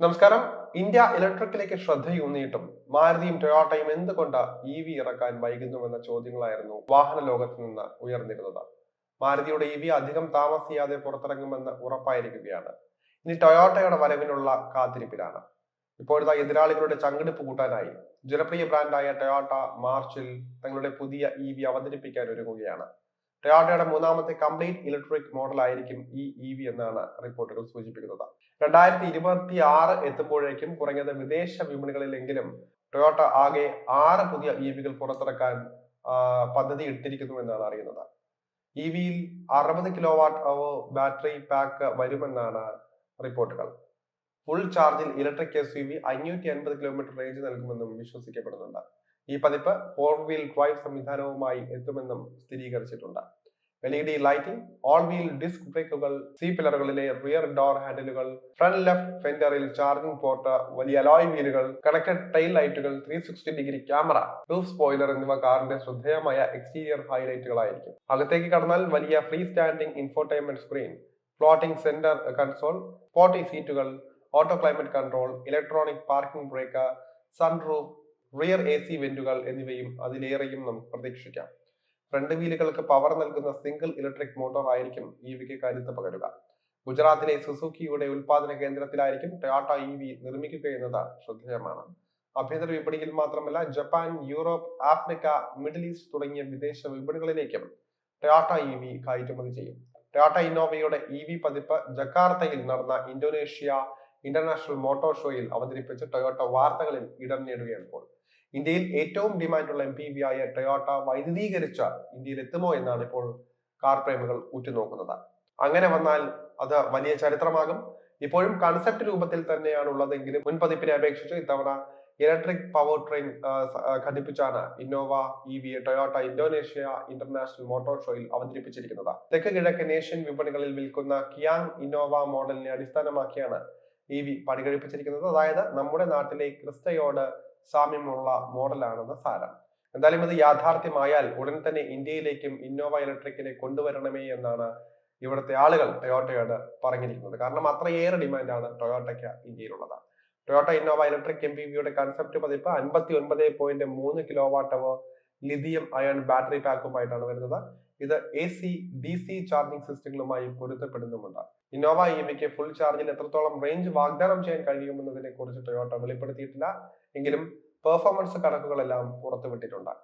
നമസ്കാരം. ഇന്ത്യ ഇലക്ട്രിക്കിലേക്ക് ശ്രദ്ധയൂന്നിയിട്ടും മാരുതിയും ടൊയോട്ടയും എന്തുകൊണ്ട് E V ഇറക്കാൻ വൈകുന്നുവെന്ന ചോദ്യങ്ങളായിരുന്നു വാഹന ലോകത്ത് നിന്ന് ഉയർന്നിരുന്നത്. മാരുതിയുടെ ഇ വി അധികം താമസിയാതെ പുറത്തിറങ്ങുമെന്ന് ഉറപ്പായിരിക്കുകയാണ്. ഇനി ടൊയോട്ടയുടെ വരവിനുള്ള കാത്തിരിപ്പിലാണ്. ഇപ്പോഴത്തെ എതിരാളികളുടെ ചങ്കെടുപ്പ് കൂട്ടാനായി ജനപ്രിയ ബ്രാൻഡായ ടൊയോട്ട മാർച്ചിൽ തങ്ങളുടെ പുതിയ ഇ വി അവതരിപ്പിക്കാൻ ഒരുങ്ങുകയാണ്. ടൊയോട്ടയുടെ മൂന്നാമത്തെ കംപ്ലീറ്റ് ഇലക്ട്രിക് മോഡൽ ആയിരിക്കും ഈ ഇ വി എന്നാണ് റിപ്പോർട്ടുകൾ സൂചിപ്പിക്കുന്നത്. രണ്ടായിരത്തി ഇരുപത്തി ആറ് എത്തുമ്പോഴേക്കും കുറഞ്ഞത് വിദേശ വിപണികളിലെങ്കിലും ടൊയോട്ട ആകെ ആറ് പുതിയ ഇ വികൾ പുറത്തിറക്കാൻ പദ്ധതി ഇട്ടിരിക്കുന്നു എന്നാണ് അറിയുന്നത്. ഇ വിയിൽ അറുപത് kilo watt hour battery pack വരുമെന്നാണ് റിപ്പോർട്ടുകൾ. ഫുൾ ചാർജിൽ ഇലക്ട്രിക് എസ് യു വി അഞ്ഞൂറ്റി അൻപത് കിലോമീറ്റർ റേഞ്ച് നൽകുമെന്നും വിശ്വസിക്കപ്പെടുന്നുണ്ട്. ഈ പതിപ്പ് ഫോർ വീൽ ഡ്രൈവ് സംവിധാനവുമായി എത്തുമെന്നും സ്ഥിരീകരിച്ചിട്ടുണ്ട്. L E D lighting all wheel disc ബ്രേക്കുകൾ C പില്ലറുകളിലെ റിയർ ഡോർ ഹാൻഡിലുകൾ ഫ്രണ്ട് ലെഫ്റ്റ് ഫെൻഡറിൽ ചാർജിംഗ് പോർട്ട് വലിയ അലോയ് വീലുകൾ കണക്റ്റഡ് ടൈൽ ലൈറ്റുകൾ three sixty degree camera roof spoiler എന്നിവ കാറിന്റെ ശ്രദ്ധേയമായ എക്സ്റ്റീരിയർ ഹൈലൈറ്റുകളായിരിക്കും അകത്തേക്ക് കടന്നാൽ വലിയ free standing infotainment screen floating centre console forty സീറ്റുകൾ auto climate control electronic parking brake sunroof rear A C വെന്റുകൾ എന്നിവയും അതിലേറെയും നമുക്ക് പ്രതീക്ഷിക്കാം. ഫ്രണ്ട് വീലുകൾക്ക് പവർ നൽകുന്ന സിംഗിൾ ഇലക്ട്രിക് മോട്ടോർ ആയിരിക്കും ഇ വിക്ക് കരുത്ത് പകരുക. ഗുജറാത്തിലെ സുസുക്കിയുടെ ഉൽപാദന കേന്ദ്രത്തിലായിരിക്കും ടാറ്റ ഇ വി നിർമ്മിക്കുക എന്നത് ശ്രദ്ധേയമാണ്. ആഭ്യന്തര വിപണിയിൽ മാത്രമല്ല Japan Europe Africa middle east തുടങ്ങിയ വിദേശ വിപണികളിലേക്കും ടാറ്റ ഇ വി കയറ്റുമതി ചെയ്യും. ടാറ്റ ഇന്നോവയുടെ ഇ വി പതിപ്പ് ജക്കാർത്തയിൽ നടന്ന ഇന്തോനേഷ്യ ഇന്റർനാഷണൽ മോട്ടോർ ഷോയിൽ അവതരിപ്പിച്ച് ടൊയോട്ട വാർത്തകളിൽ ഇടം നേടുകയാണ് ഇപ്പോൾ. ഇന്ത്യയിൽ ഏറ്റവും ഡിമാൻഡുള്ള എം പി വി ആയ ടൊയോട്ട വൈദ്യുതീകരിച്ച ഇന്ത്യയിൽ എത്തുമോ എന്നാണ് ഇപ്പോൾ കാർ പ്രേമികൾ ഉറ്റുനോക്കുന്നത്. അങ്ങനെ വന്നാൽ അത് വലിയ ചരിത്രമാകും. ഇപ്പോഴും കൺസെപ്റ്റ് രൂപത്തിൽ തന്നെയാണ് ഉള്ളതെങ്കിലും മുൻപതിപ്പിനെ അപേക്ഷിച്ച് ഇത്തവണ electric power train ഘടിപ്പിച്ചാണ് Innova E V Toyota Indonesia international motor ഷോയിൽ അവതരിപ്പിച്ചിരിക്കുന്നത്. തെക്ക് കിഴക്കൻ ഏഷ്യൻ വിപണികളിൽ വിൽക്കുന്ന കിയാങ് ഇന്നോവ മോഡലിനെ അടിസ്ഥാനമാക്കിയാണ് ഇ വി പണികഴിപ്പിച്ചിരിക്കുന്നത്. അതായത് നമ്മുടെ നാട്ടിലെ ക്രിസ്റ്റയോട് സാമ്യമുള്ള മോഡലാണെന്ന് സാരം. എന്തായാലും ഇത് യാഥാർത്ഥ്യമായാൽ ഉടൻ തന്നെ ഇന്ത്യയിലേക്കും ഇന്നോവ ഇലക്ട്രിക്കിനെ കൊണ്ടുവരണമേ എന്നാണ് ഇവിടുത്തെ ആളുകൾ ടൊയോട്ടയോട് പറഞ്ഞിരിക്കുന്നത്. കാരണം അത്രയേറെ ഡിമാൻഡാണ് ടൊയോട്ടയ്ക്ക് ഇന്ത്യയിലുള്ളത്. Toyota Innova electric M P വിയുടെ കൺസെപ്റ്റ് പതിപ്പ് അൻപത്തി ഒൻപത് പോയിന്റ് മൂന്ന് kilo hour lithium ion battery പാക്കുമായിട്ടാണ് വരുന്നത്. ഇത് A C D C charging സിസ്റ്റങ്ങളുമായി പൊരുത്തപ്പെടുന്നുമുണ്ട്. ഇന്നോവ ഇവയ്ക്ക് ഫുൾ ചാർജിന് എത്രത്തോളം റേഞ്ച് വാഗ്ദാനം ചെയ്യാൻ കഴിയുമെന്നതിനെ കുറിച്ച് ടൊയോട്ട വെളിപ്പെടുത്തിയിട്ടില്ല. എങ്കിലും പെർഫോമൻസ് കണക്കുകളെല്ലാം പുറത്തുവിട്ടിട്ടുണ്ട്.